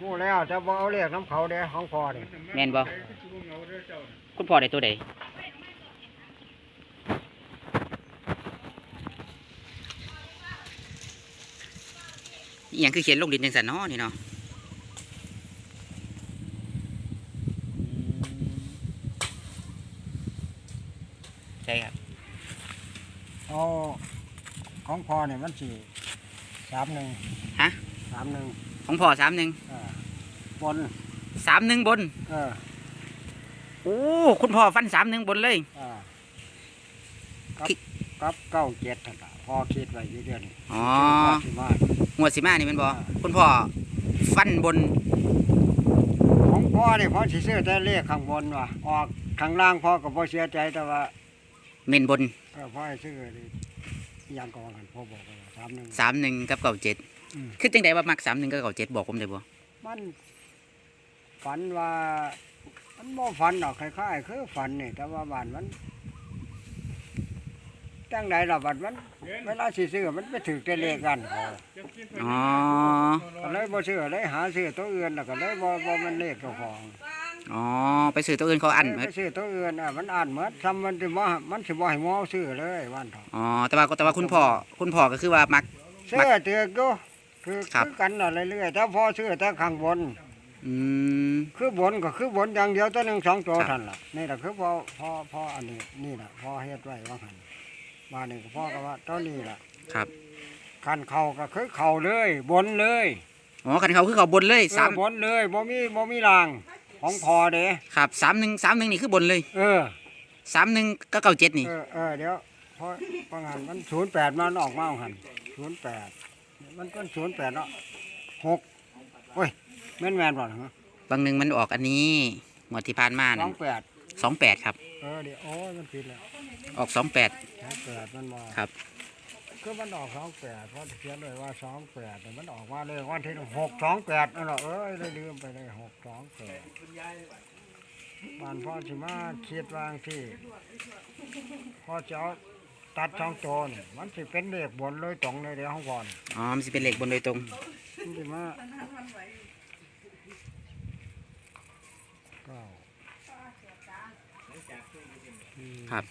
หูแล้วจะบ่เอาเรียกน้ำเขาเด้ของพ่อนี่แม่นบ่ คุณพ่อได้ตัวใดอหยังคือเขียนลงดินจังซั่นเนาะนี่เนาะใช่ครับเอาของพ่อนี่มันสี่สามหนึ่งฮะ สามหนึ่ง ของพ่อสามหนึ่งเออบนสามหนึ่งบน เออโอ้คุณพ่อฟันสามหนึ่งบนเลย อ่ากับคิด กับเก้าเจ็ดนั่นล่ะพ่อคิดไว้อยู่เดือนนี้อ๋อคิดว่าสิมางวดสิมานี่แมันบ่อ่าคุณพ่อฟันบนของพ่อนี่พ่อสิซื้อแต่เลขข้างบนว่ะออกข้างล่างพ่อก็บ่เสียใจแต่ว่าเมนบนเออพ่อให้ซื้อนี่อิหยังก่อนกันพ่อบอกว่าสามหนึ่งสามหนึ่งกับเก่าเจ็ดอืม คือจังไดว่ามักสามหนึ่งกับเก่าเจ็ดบอกผมได้บ่มันฝันว่า มันบ่ฝันดอกคล้ายๆคือฝันนี่แต่ว่าบ้านมันจังใดล่ะบัดมันเวลาสิซื้อมันไปถือแต่เลขกันเขาอ๋อก็เลยบ่ซื้อเลยหาซื้อตัวอื่นแล้วก็เลยบ่บ่มันเลขเจ้าของอ๋อไปซื้อตัวอื่นเขาอันหมไปดซื้อตัวอื่นอะมันอ่านหมดทำมันสิบ่มันสิบ่ให้หมอซื้อเลยวันเถาะอ๋อแต่ว่าแต่ว่าคุณพ่อคุณพ่อก็คือว่ามักซื้อเตือกอยู่ คือครับ คือกันน่ะเรื่อยๆแต่พอซื้อแต่ข้างบน อืม คือบนก็คือบนอย่างเดียวตัวหนึ่งสองตัวครับท่านล่ะนี่แหละคือพอพอพออันนี้นี่แหละพอเฮ็ดไว้ว่าหันมานี่ก็พ่อก็ว่าตัวนี้ล่ะครับคันเข่าก็คือเข่าเลย บนเลยอ๋อคันเขาคือเขาบนเลยสามเออบนเลยบ่มีบ่มีรางของพอเด้ครับสามหนึ่งสามหนึ่งนี่คือบนเลยเออ สามหนึ่งก็เก่าเจ็ดนี่เออเออเดี๋ยวพอพอหันมันศูนย์แปดมันออกมาหันศูนย์แปด มันเป็นศูนย์แปดเนาะหกโอ้ยแม่นแม่นบ่เหรอ บางหนึ่งมันออกอันนี้งวดที่ผ่านมาสนั่อนงแปดสองแปดครับ เออเดี๋ยวโอ้ยมันผิดแล้วออกสองแปด สองแปดมันบ่ครับคือมันออกสองแปดเพราะเขียนเลยว่าสองแปดแต่มันออกมาเลยวันที่หกสองแปดนั่นแหละเอ้ยเลยลืมไปเลยหกสองแปดบ้านพ่อสิมาคิดวางที่พ่อจะเอา ตัดสองตัวนี่มันสิเป็นเลขบนเลยตรงเลยเดี๋ยวห้องก่อนอ๋อ มันจะเป็นเหล็กบนโดยตรง มันสิมาเก้าสี่ครับ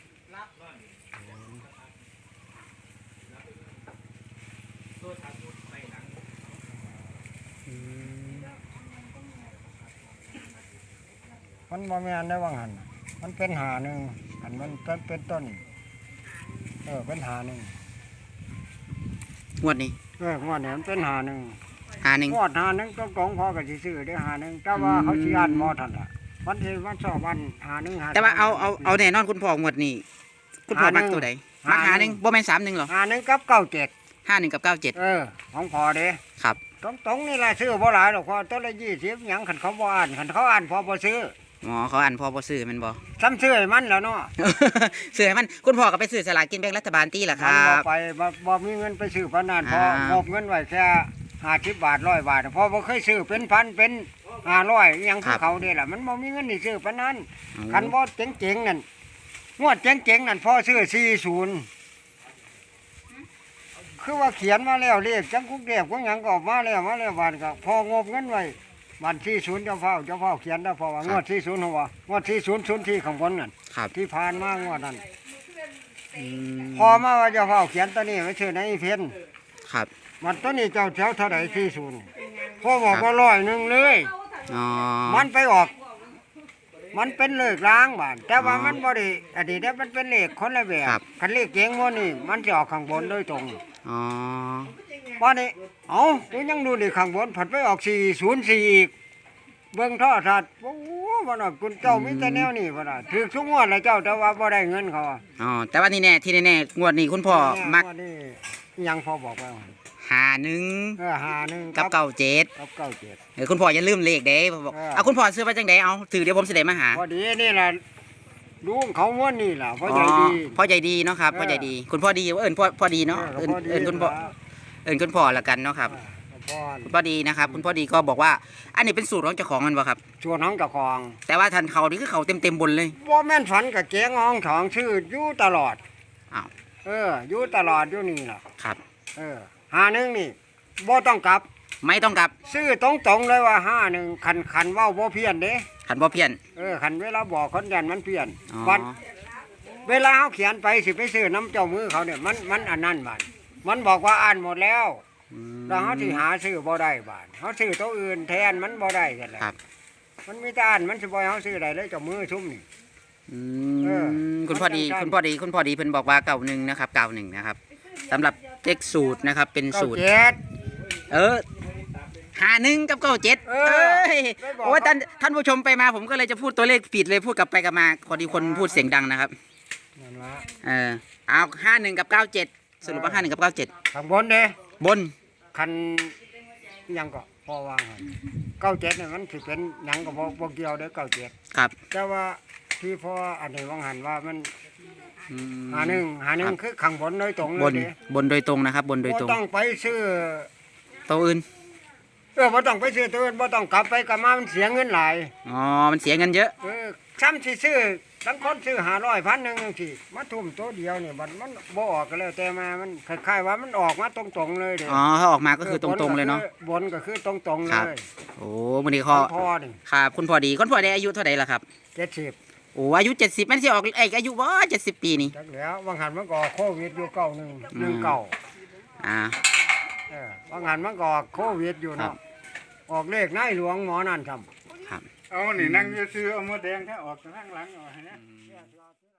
มันบ่แม่นได้ว่างหันน่ะมันเป็นหาหนึ่งอันมันเป็นเป็นต้น เออเป็นหาหนึ่งงวดนี้เอองวดนี้มันเป็นหาหนึ่งหาหนึ่งงวดหาหนึ่งต้องกองพอกับสิซื้อได้หาหนึ่งแต่ว่าอืมเขาสิอ่านมอทันละวันที่วันสอบวันหาหนึ่งหาแต่ว่าเอาเอาเอาแน่นอนคุณพ่องวดนี้ คุณพ่อหาหนึ่มักงตัวใดมักหาหาหหนึ่นึ่งงบ่แม่นสามหนึ่งหรอหาหนึ่งกับเก้าเจ็ดห้าหนึ่งกับเก้าเจ็ดเออของพอเด้ครับตรงตรงๆนี่แหละซื้อบ่หลายหรอกพอตัวละยี่สิบหยังขันเขาบ่อ่านขันเขาอ่านพอบ่ซื้อ หมอเขาอันพ่อบ่ซื้อแมันบ่ ซ้ำซื้อให้มันแล้วเนาะซื้อให้มันคุณพ่อก็ไปซื้อสลากกินแบ่งรัฐบาลตีล่ะคมันรับ่บ ไปบ่บ่มีเงินไปซื้อพนันพออ่างบเงินไว้แค่ห้าสิบบาทร้อยบาทพอบ่เคยซื้อเป็นพันเป็นห้าร้อยยังคือเขาเด้ล่ะมันบ่มีเงินนี่ซื้อปานนั้นคันบ่เจ๋งๆนั่นงวดเจ๋งๆนั่นพ่อซื้อ40คือว่าเขียนมาแล้วเลขจังกุกเก็บก็หยังก็ออกมาแล้วมาแล้วบาดก็พองบเงินไว้ บาน40เจ้าเฝ้าเจ้าเฝ้าเขียนได้เพราะว่างวด40หัวงวด40 0ที่ข้างบนนั่นครับ ที่ผ่านมางวดนั้นอืมพอมาว่าเจ้าเฝ้าเขียนตัวนี้ไว้ชื่อในเพนครับ มันตัวนี้เจ้าแถวเท่าใด40พ่อบอกว่าร้อยหนึงเลย อ๋อ มันไปออก มันเป็นเลขล้างบ้านแต่ว่าอ๋อมันบริอดีตเนี่ยมันเป็นเลขคนละแบบครับ คันเลขเก่งโมนี่มันจะออกข้างบนโดยตรง อ๋อ ว่านี่เอ้าตัวยังดูดิข้างบนผัดไปออกสี่ศูนย์สี่อีก เบิ่งท่อทัดโอ้โหมันอะคุณเจ้ามีแต่แนวนี้พ่นอะถือทุกงวดเลยเจ้าแต่ว่าบ่ได้เงินเขาอะอ๋อแต่ว่านี่แน่ที่แน่ๆงวดนี้คุณพ่อมักว่านี่ยังพอบอกไว้ว่าหาหนึ่งเออหาหนึ่งกับเก้าเจ็ดกับเก้าเจ็ดเออคุณพ่ออย่าลืมเลขเด้ผมบอกเออเอาคุณพ่อซื้อมาจังไดเอาถือเดี๋ยวผมสิได้มาหาพอดีนี่ล่ะลุงเขาม้วนนี่ล่ะเพราะอ๋ใจอดีพ่อใจดีเนาะครับเออพ่อใจดี คุณพ่อดีเอิญพ่อพ่อดีเนาะเอเอิอญก็พอดีเอิญคุณพ่อล่ะ เอิญคุณพ่อละกันเนาะครับเออก็พอคุณพ่อดีนะครับ คุณพ่อดีก็บอกว่า อันนี้เป็นสูตรของเจ้าของมันบ่ครับชวนน้องกับของ แต่ว่าทันเขานี่คือเขาเต็มเต็มๆบนเลยบ่แม่นฝันกับเจ๊งห้องถองชื่ออยู่ตลอดอ้าวเอออยู่ตลอดอยู่นี่ล่ะครับ เออหาหนึงนี่บ่ต้องกลับ ไม่ต้องกลับ ซื้อตรงๆเลยว่าห้าหนึ่งคันคันเว้าบ่เพี้ยนเด้ขันบ่เพี้ยนเออคันเวลาบอกคนยันมันเพี้ยนอ๋อวันเวลาเขาเขียนไปสิไปซื้อน้ำเจ้ามือเขาเนี่ยมันมันอันนั้นบาด มันบอกว่าอ่านหมดแล้วอืมแล้วเขาสิหาซื้อบ่ได้บาดเขาซื้อตัวอื่นแทนมันบ่ได้กันแหละครับ มันมีแต่อ่านมันสิบ่ให้เขาซื้อได้เลยเจ้ามือชุ่มนี่ อืเออมคุณพ่อดีมันจังๆคุณพ่อดีคุณพ่อดีเพิ่นบอกว่าเก่าหนึ่งนะครับเก่าหนึ่งนะครับสำหรับเลขสูตรนะครับ เป็นเก้าสูตร เจ็ด เออหาหนึ่งกับเก้าเจ็ดเอเออ้ยไม่บอก โอ้ยท่านท่านผู้ชมไปมาผมก็เลยจะพูดตัวเลขผิดเลยพูดกลับไปกลับมาพอดีคนพูดเสียงดังนะครับ นั่นละเออเอาห้าหนึ่งกับเก้าเจ็ด สรุปว่าห้าหนึ่งกับเก้าเจ็ดข้างบนเด้บนคันอิหยังก็พอวางให้เก้าเจ็ดเนี่ยมันสิเป็นหยังก็บ่บ่เกี่ยวเด้อเก้าเจ็ดครับแต่ว่าที่พออันนี้วังหันว่ามันอืมหาหนึ่งหาหนึ่งครับคือข้างบนโดยตรงเลบยนเด้บนโดยตรงนะครับ บนโดยบ่ตรงต้องไปซื้อตัวอื่นเออบ่ต้องไปซื้อตัวอื่นบ่ต้องกลับไปกลับมามันเสียเงินหลาย อ๋อมันเสียเงินเยอะ เออ ซ้ำสิซื้อบางคนซื้อ500พันหนึงจังซี่มาทุ่มตัวเดียวนี่บัดมันบ่ออกก็แล้วแต่มามันคล้ายๆว่ามันออกมาตรงๆเลยเด้อ๋อถ้าออกมาก็คือตรงๆเลยเนาะ บนก็คือตรงๆเลครับ ยโอ้วันนี้ขข้อองพ่อนี่ครับ คุณพ่อดีคุณพ่อได้อายุเท่าไหร่ละครับ70โอ้อายุเจ็ดสิบมันสิออกไอ้ยอายุว่าเจ็ดสิบปีนี่ จักแล้ววังหันมันก็ออกโควิดอยู่เก้าหนึ่งหนึ่งอืมเก้าอ่า เออวังหันมันก็ออกโควิดอยู่ครัเนาะบ ออกเลขนายหลวงหมอนั่นครับครับ เอานี่นั่งอยู่ซื้อเอาหมดแดงถ้าออกข้างหลังเอาให้นะอื